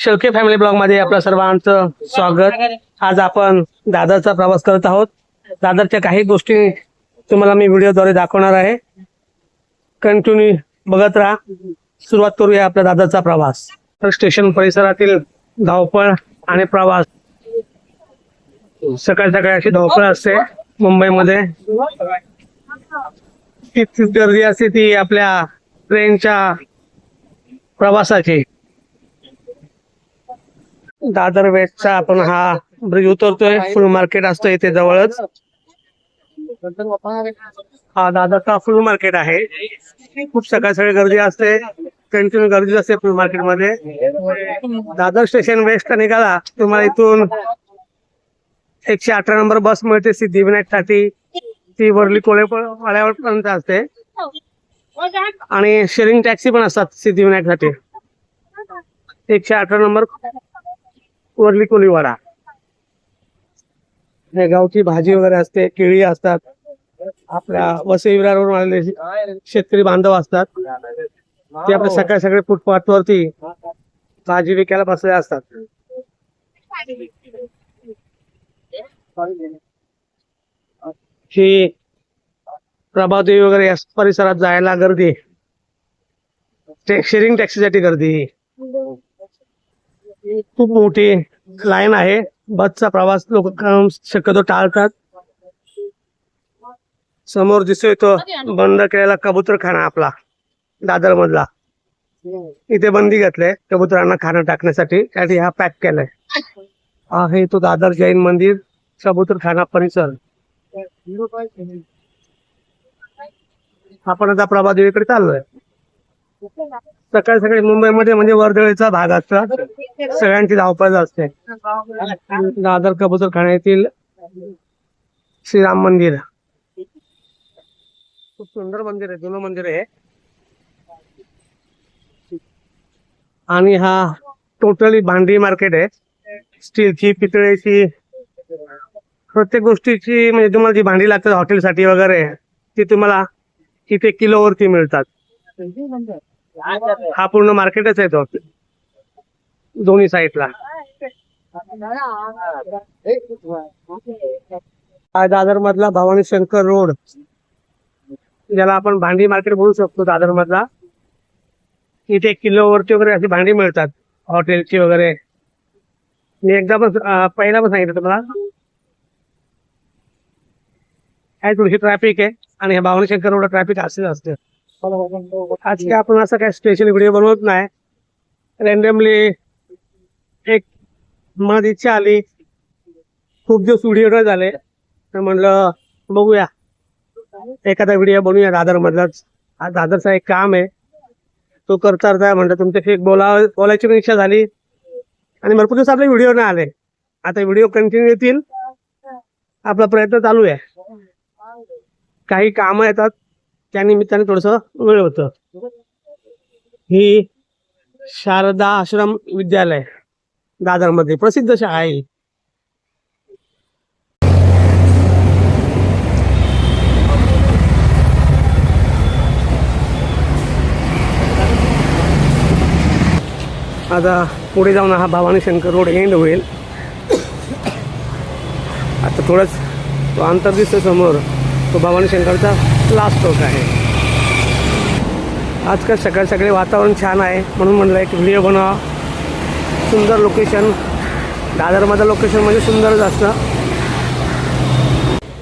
Shelke family ब्लॉगमध्ये आपल्या सर्वांचं स्वागत. आज आपण दादरचा प्रवास करत आहोत. दादरच्या काही गोष्टी तुम्हाला मी व्हिडिओद्वारे दाखवणार आहे. कंटिन्यू बघत राहा. सुरुवात करूया आपल्या दादरचा प्रवास. तर स्टेशन परिसरातील धावपळ आणि प्रवास. सकाळ सकाळी अशी धावपळ असते मुंबईमध्ये. गर्दी असते ती आपल्या ट्रेनच्या प्रवासाची. दादर वेस्टचा आपण हा ब्रिज उतरतोय. फुल मार्केट असतो इथे जवळच. हा दादरचा फुल मार्केट आहे. खूप सकाळ सकाळी गर्दी असते. कंटिन्यू गर्दी असते फुल मार्केटमध्ये. दादर स्टेशन वेस्ट निघाला तुम्हाला इथून एकशे अठरा नंबर बस मिळते सिद्धिविनायकसाठी. ती वरली कोळे पर्यंत असते. आणि शेअरिंग टॅक्सी पण असतात सिद्धिविनायकसाठी. एकशे अठरा नंबर वरली कोलीवाडा हे गावची भाजी वगैरे असते केळी असतात. आपल्या वसई विरारवरून आलेले शेतकरी बांधव असतात. ते आपल्या सकाळी सकाळी फुटपाथ वरती भाजी विकायला बसले असतात. ही प्रभादेवी वगैरे परिसरात जायला गर्दी. शेअरिंग टॅक्सीसाठी गर्दी. खूप मोठी लाईन आहे. बसचा प्रवास लोक शक्यतो टाळतात. समोर दिसतोय तो बंद केलेला कबूतरखाना आपला दादर मधला इथे बंदी घातलंय कबुतरांना खाणं टाकण्यासाठी. त्यासाठी हा पॅक केलाय. आहे तो दादर जैन मंदिर कबूतरखाना परिसर. आपण आता प्रभादेवीकडे चाललोय. सकाळी सकाळी मुंबईमध्ये म्हणजे वर्दळीचा भाग असतात सगळ्यांची धावपळ असते. दादर कबूतरखान्यातील श्रीराम मंदिर. खूप सुंदर मंदिर आहे जुनं मंदिर आहे आणि हा टोटली भांडी मार्केट आहे. स्टीलची पितळेची प्रत्येक गोष्टीची म्हणजे तुम्हाला जी भांडी लागतात हॉटेलसाठी वगैरे ती तुम्हाला इथे किलोवरती मिळतात. हा पूर्ण मार्केटच आहे तो. दोन्ही साईडला. हा दादर मधला भवानी शंकर रोड. ज्याला आपण भांडी मार्केट बोलू शकतो दादर मधला इथे किलोवरती वगैरे अशी भांडी मिळतात. हॉटेलची वगैरे. मी एकदा पण पहिला पण सांगितलं तुम्हाला. काय थोडीशी ट्रॅफिक आहे. आणि हे भवानी शंकर रोड ट्रॅफिक असेच असते. आज काय आपण असं काय स्पेशल व्हिडिओ बनवत नाही. रॅन्डमली एक मनात इच्छा आली खूप दिवस व्हिडिओ नाही झाले. तर म्हणलं बघूया. एखादा व्हिडिओ बनवूया दादर मधलाच आज दादरचा एक काम आहे. तो करता करता म्हणलं तुमच्याशी एक बोला बोलायची पण इच्छा झाली. आणि भरपूर दिवस आपले व्हिडिओ नाही आले. आता व्हिडिओ कंटिन्यू येतील. आपला प्रयत्न चालू आहे. काही कामं येतात. त्या निमित्ताने थोडस वेळ होतं. ही शारदा आश्रम विद्यालय दादरमध्ये प्रसिद्ध शाळा आहे आता पुढे जाऊन हा भवानी शंकर रोड एंड होईल. आता थोडंच तो अंतर दिसतो समोर. तो भवानी शंकरचा लास्ट टोक आहे. आजकाल सकाळ सकाळी वातावरण छान आहे म्हणून म्हणलं एक व्हिडिओ बनवा. सुंदर लोकेशन दादरमध्ये लोकेशन म्हणजे सुंदरच असतं.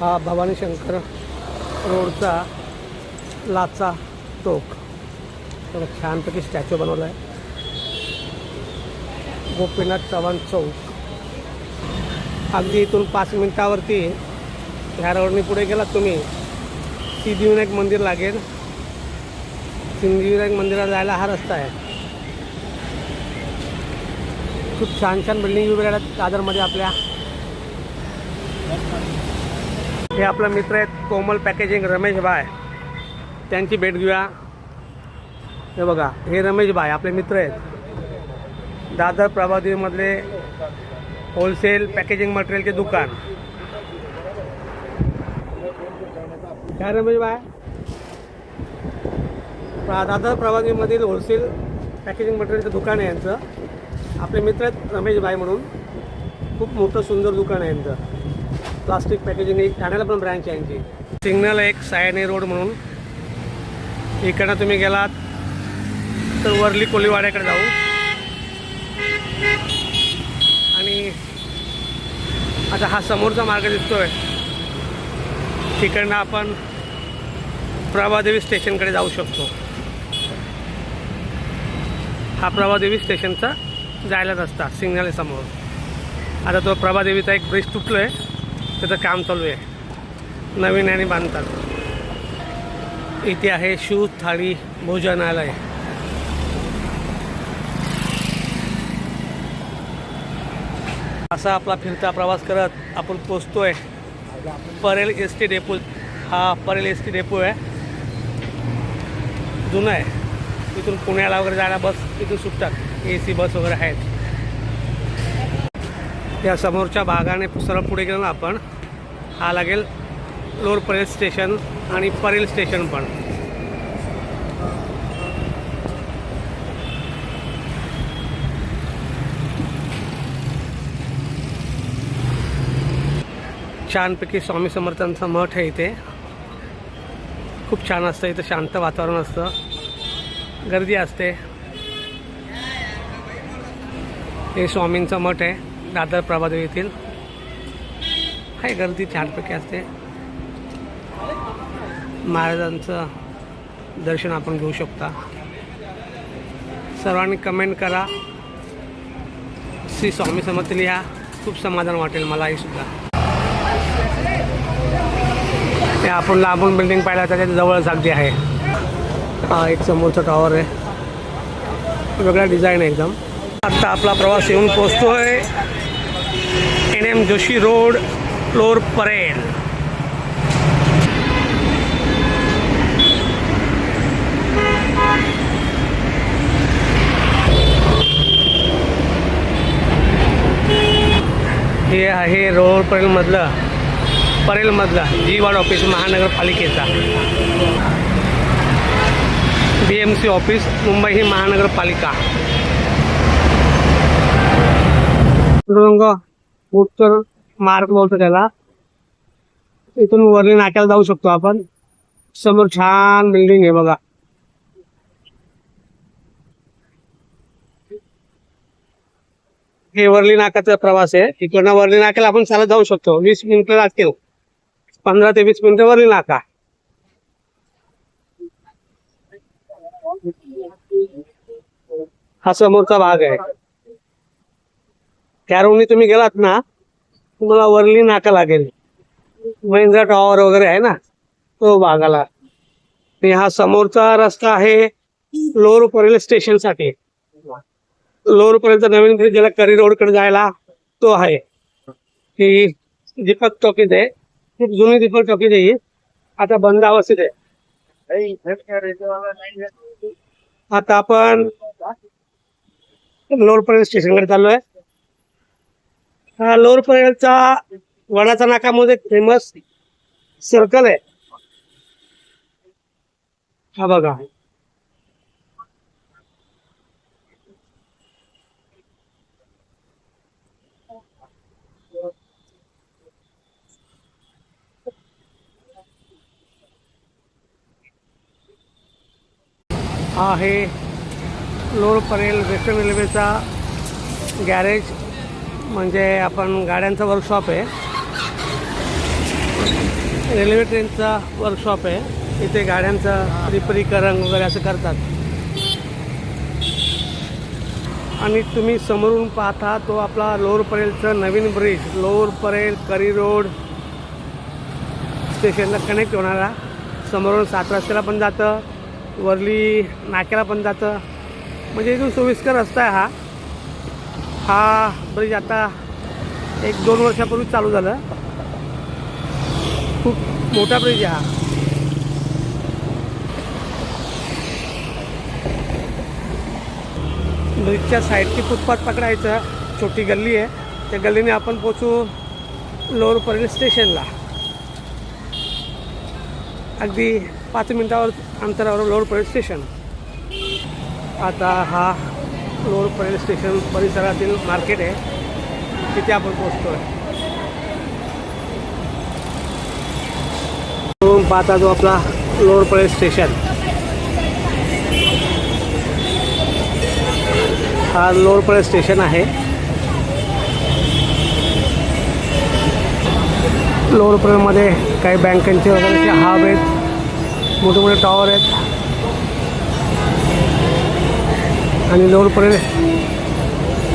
हा भवानी शंकर रोडचा लाचा टोक थोडं छानपैकी स्टॅच्यू बनवला आहे गोपीनाथ चव्हाण चौक. अगदी इथून पाच मिनिटावरती ह्या रोडने पुढे गेलात तुम्ही सिद्धिविनायक मंदिर लागेल. सिद्धिविनायक मंदिरात जायला हा रस्ता आहे. खूप छान छान बिल्डिंग उभे राहतात दादरमध्ये आपल्या. हे आपला मित्र आहेत कोमल पॅकेजिंग रमेश भाय. त्यांची भेट घेऊया. हे बघा हे रमेश बाय आपले मित्र आहेत. दादर प्रभादेवीमधले होलसेल पॅकेजिंग मटेरियलचे दुकान. काय रमेश म्हणजे बाय? दादर प्रभादेवीमधील होलसेल पॅकेजिंग मटेरियलचं दुकान आहे यांचं. आपले मित्र आहेत रमेश बाय म्हणून. खूप मोठं सुंदर दुकान आहे यांचं. प्लास्टिक पॅकेजिंग एक ठाण्याला पण ब्रँच आहे यांची. सिग्नल एक सायने रोड म्हणून. इकडनं तुम्ही गेलात तर वरली कोलीवाड्याकडे जाऊ. आणि आता हा समोरचा मार्ग दिसतोय. तिकडनं आपण प्रभादेवी स्टेशनकडे जाऊ शकतो. हा प्रभादेवी स्टेशनचा जायला रस्ता सिग्नल समोर आता तो प्रभादेवीचा एक ब्रिज तुटलो आहे त्याचं काम चालू आहे. नवीन आणि बांधतात इथे आहे शूज थाळी भोजनालय. असा आपला फिरता प्रवास करत आपण पोचतोय. परेल एस टी डेपो हा परेल एस टी डेपो आहे. जुनं आहे. तिथून पुण्याला वगैरे जायला बस तिथून सुटतात. ए सी बस वगैरे आहेत. या समोरच्या भागाने सरळ पुढे गेलो ना आपण हा लागेल लोअर परेल स्टेशन आणि परेल स्टेशन पण. छानपैकी स्वामी समर्थांचा मठ आहे इथे. खूप छान असतं इथं शांत वातावरण असतं. गर्दी असते. हे स्वामींचं मठ आहे दादर प्रभादेवी येथील. आहे गर्दी छानपैकी असते. महाराजांचं दर्शन आपण घेऊ शकता. सर्वांनी कमेंट करा. श्री स्वामी समर्थ लिहा. खूप समाधान वाटेल मलाही सुद्धा ते आपण लांबून बिल्डिंग पाहिला त्याच्या जवळच अगदी आहे. हा एक समोरचा टॉवर आहे. वेगळा डिझाईन आहे एकदम. आत्ता आपला प्रवास येऊन पोचतोय एन एम जोशी रोड फ्लोर परेल. हे आहे रोड परेलमधलं. परेलमधला G ward office महानगरपालिकेचा. B M C office Mumbai ही महानगरपालिका. रंग उत्तर मार्ग बोलतो त्याला. इथून वरली नाक्याला जाऊ शकतो आपण. समोर छान बिल्डिंग आहे बघा. हे वरली नाकाचा प्रवास आहे. इकडनं वरली नाक्याला आपण चालत जाऊ शकतो. वीस मिनिटं लागतील पंधरा ते वीस मिनिटं वरील नाका हा समोरचा भाग आहे. त्या तुम्ही गेलात ना तुम्हाला वरली नाका लागेल. महिंद्रा टॉवर वगैरे आहे ना तो भागाला. आणि हा समोरचा रस्ता आहे लोअर परेल स्टेशनसाठी. लोअर पर्यंत नवीन ज्याला करी रोडकडे जायला तो आहे. ही दीपक टॉकीज आहे. खूप जुनी दीपक टॉकीज आहे आता बंद अवस्थेत आहे. आता आपण लोअर परेल स्टेशनकडे चाललोय हा लोअर परेलचा वडाचा नाकामध्ये फेमस सर्कल आहे. हा बघा. हा आहे लोअर परेल वेस्टर्न रेल्वेचा गॅरेज म्हणजे आपण गाड्यांचा वर्कशॉप आहे. रेल्वे ट्रेनचा वर्कशॉप आहे. इथे गाड्यांचं रिपेरीकरण वगैरे असं करतात. आणि तुम्ही समोरून पाहता तो आपला लोअर परेलचं नवीन bridge lower Parel Curry road स्टेशनला कनेक्ट होणारा. समोरून सात रस्त्याला पण जातं. वरली नाक्याला पण जातं. म्हणजे इथून सोयीस्कर रस्ता आहे हा. हा ब्रिज आता एक दोन वर्षापूर्वी चालू झालं. खूप मोठा ब्रिज आहे हा. ब्रिजच्या साईडची फुटपाथ पकडायचं छोटी गल्ली आहे. त्या गल्लीने आपण पोचू लोअर परेल स्टेशनला. अगदी पाच मिनिटावर अंतरावर लोअर परेड स्टेशन. आता हा लोअर परेड स्टेशन परिसरातील मार्केट आहे. तिथे आपण पोचतो आहे पाहता जो आपला लोअर परेड स्टेशन. हा लोअर परेड स्टेशन आहे. लोअर परेडमध्ये काही बँकांचे वगैरे असे हब आहेत मोठे मोठे टॉवर आहेत. आणि लोअर परेल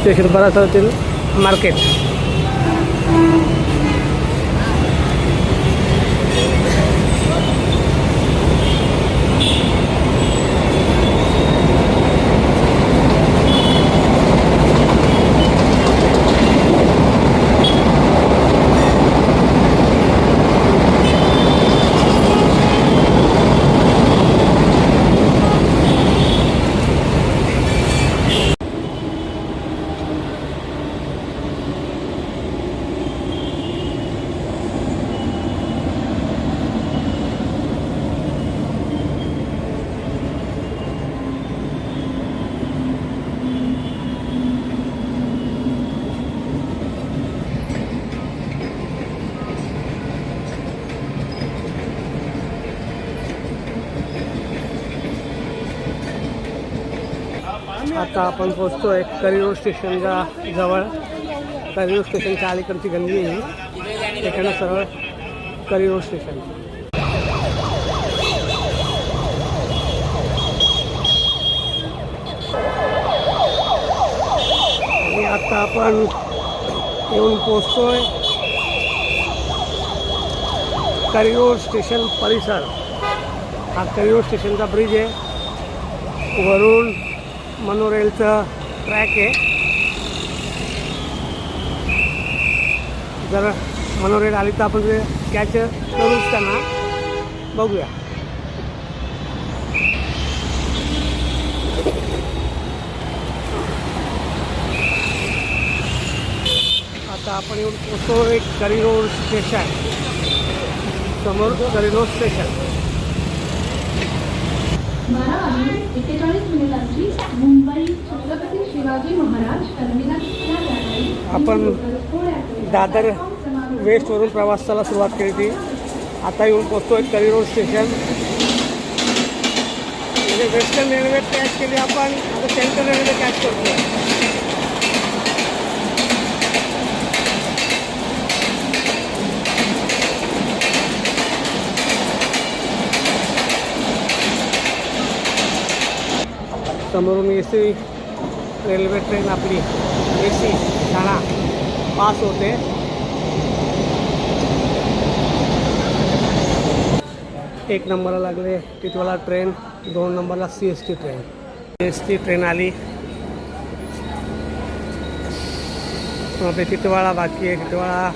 स्टेशन परिसरातील मार्केट आता आपण पोचतोय करिरोड स्टेशनच्या जवळ. करिरोड स्टेशनच्या अलीकडची गल्ली आहे ही. त्याच्यानं सरळ करिरोड स्टेशन. आणि आता आपण येऊन पोहोचतोय करिरोड स्टेशन परिसर. हा करिरोड स्टेशनचा ब्रिज आहे. वरून मनोरेलचं ट्रॅक आहे. जर मनोरेल आली तर आपण ते कॅच करूच त्यांना. बघूया. आता आपण येऊन पोचतो एक करिनो स्टेशन समोर करिनो स्टेशन बारा वाजून एक्केचाळीस मिनिटांची मुंबई छत्रपती शिवाजी महाराज आपण दादर वेस्टवरून प्रवासाला सुरुवात केली होती आता येऊन पोचतोय करिरोड स्टेशन. म्हणजे वेस्टर्न रेल्वे कॅच केली आपण आता सेंट्रल रेल्वे कॅच करतो समोरून ए सी रेल्वे ट्रेन आपली. ए सी ठाणा पास होते. एक नंबरला लागले टिटवाला ट्रेन. दोन नंबरला C S T train. C S T train आली. मग आपली टिटवाळा बाकी आहे. टिटवाळा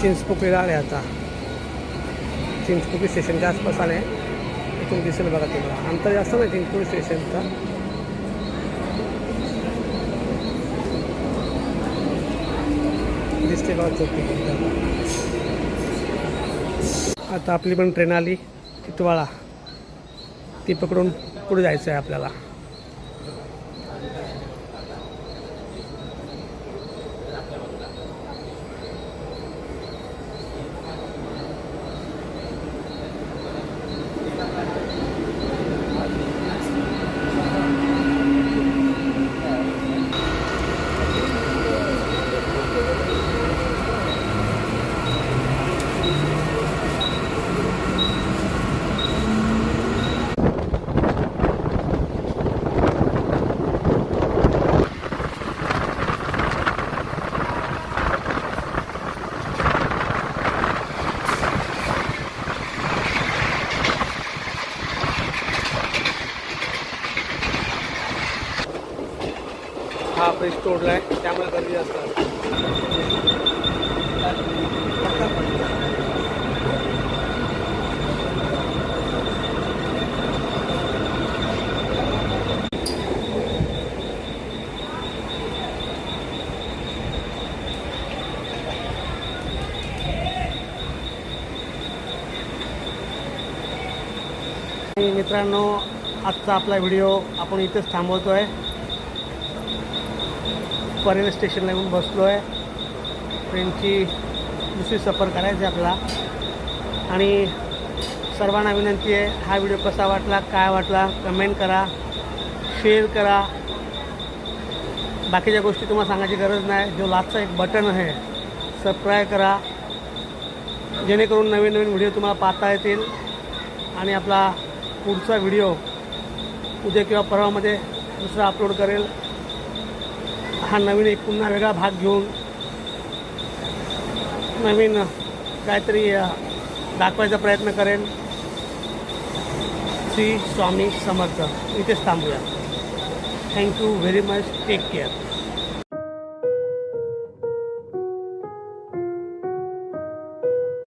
चिंचपोकळीला आले आता. चिंचपोकळी स्टेशनच्या आसपास आले इथून दिसेल बघा तुम्हाला. अंतर जास्त नाही चिंचपोकळी स्टेशनचा दिसते बघा चौकी. आता आपली पण ट्रेन आली तितवाळा ती पकडून पुढे जायचं आहे आपल्याला. फ्रेश तोडला आहे त्यामुळे गर्दी जास्त मित्रांनो आजचा आपला व्हिडिओ आपण इथेच थांबवतो आहे परेल स्टेशनला येऊन बसलो आहे. ट्रेनची दुसरी सफर करायची आहे आपला आणि सर्वांना विनंती आहे हा व्हिडिओ कसा वाटला काय वाटला कमेंट करा शेअर करा. बाकीच्या गोष्टी तुम्हाला सांगायची गरज नाही. जो लास्टचा एक बटन आहे सबस्क्राईब करा. जेणेकरून नवीन नवीन व्हिडिओ तुम्हाला पाहता येतील. आणि आपला पुढचा व्हिडिओ उद्या किंवा परवामध्ये दुसरा अपलोड करेल. हा नवीन एक पुन्हा वेगळा भाग घेऊन नवीन काहीतरी दाखवायचा प्रयत्न करेन. श्री स्वामी समर्थ. इथेच थांबूया. Thank you very much take care